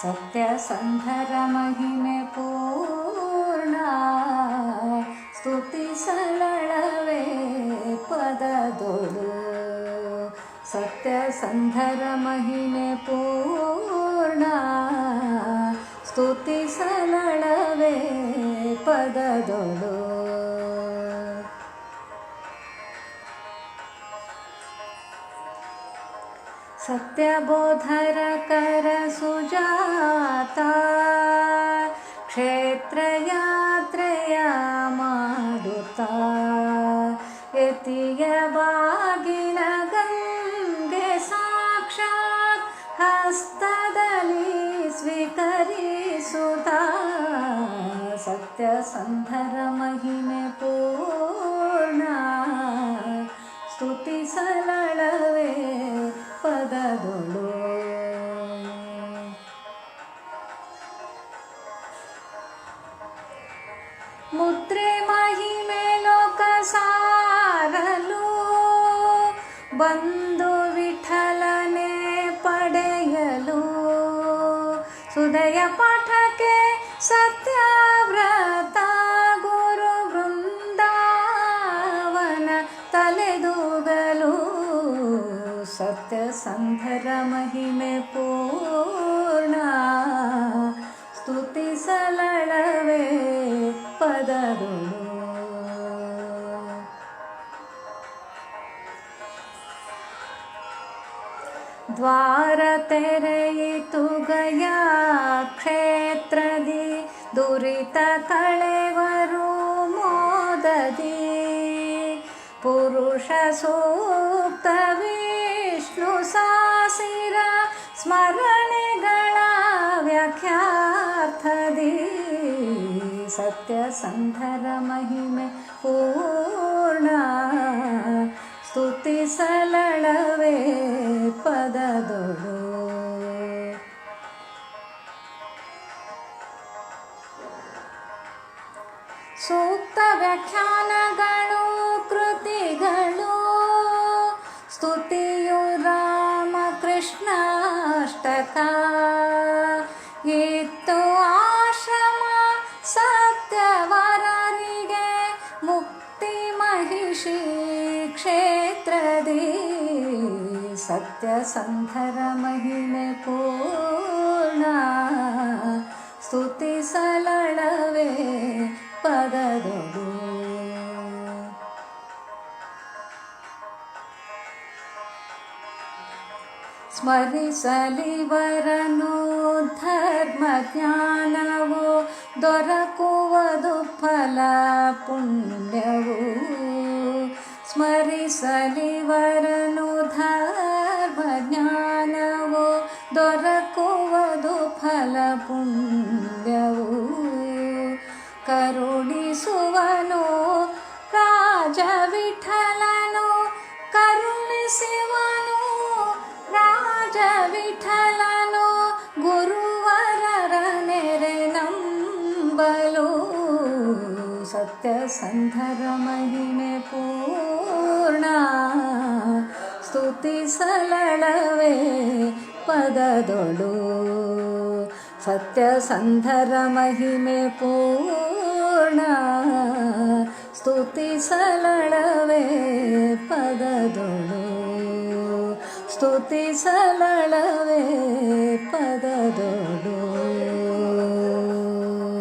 सत्यसन्धरमहिमे पूर्णा स्तुतिसरळवे पददोलु सत्यसन्धरमहिमे पूर्णा स्तुतिसरळवे पददोलु सत्यबोधरकरसुजाता क्षेत्रयात्रया मारुता। इति यभागिन गङ्गे साक्षात् हस्तदली स्वीकरिसुता। सत्यसन्धरमहिमे पूर्णा स्तुतिसलवे ಮುದ್ರೆ ಮಹಿಮೆ ಲೋಕ ಸಾರಲು. ಬಂದು ವಿಠಲನೆ ಪಡೆಯಲು. ಸುದಯ ಪಾಠಕ್ಕೆ ಸತ್ಯವ್ರತ ಗುರು ವೃಂದಾವನ ತಲೆದೂಗಲು. ಸತ್ಯಸಂಧರ ಮಹಿಮೆ ಪೂರ್ಣ. ಸ್ತುತಿ ಸಲಳವೇ ಪದರುಳು ದ್ವಾರ ತೆರೆಯಿತು ಗಯಾ ಕ್ಷೇತ್ರದಿ ದುರಿತ ಕಳೆವರು ಮೋದದಿ ಪುರುಷ ಸೂಕ್ತ ವಿಷ್ಣು ಸಾಸಿರ ಸ್ಮರಣೆಗಳ सन्धर पूर्णा स्तुति पददोडु पदुरु सूक्त व्याख्यान गणु स्तुतियो रामकृष्णाष्ट ಮಹಿಷಿ ಕ್ಷೇತ್ರದಿ ಸತ್ಯಸಂಧರ ಮಹಿಮೆ ಪೂರ್ಣ ಸ್ತುತಿ ಸಲಳವೇ ಪದದೊಳು ಸ್ಮರಿಸಲಿವರನು ಧರ್ಮ ಜ್ಞಾನವು ದೊರಕುವುದು ಫಲ ಪುಣ್ಯವು ಸ್ಮರಿಸಲಿವರನು ಧರ್ಮ ಜ್ಞಾನವು ದೊರಕುವುದು ಫಲ ಪುಣ್ಯವು ಕರುಣಿಸುವನು ರಾಜ ವಿಠಲನು ಕರುಣಿಸುವನು ರಾಜ ವಿಠಲನು ಗುರುವರರ ನೆರೆ ನಂಬಲು ಸತ್ಯಸಂಧರ ಮಹಿಮೆ ಪೂರ್ಣ ಸ್ತುತಿಸಲಳವೇ ಪದದೊಳು. ಸತ್ಯ ಸಂಧರ ಮಹಿಮೆ ಪೂರ್ಣ ಸ್ತುತಿಸಲಳವೇ ಪದದೊಳು. ಸ್ತುತಿಸಲಳವೇ ಪದದೊಳು.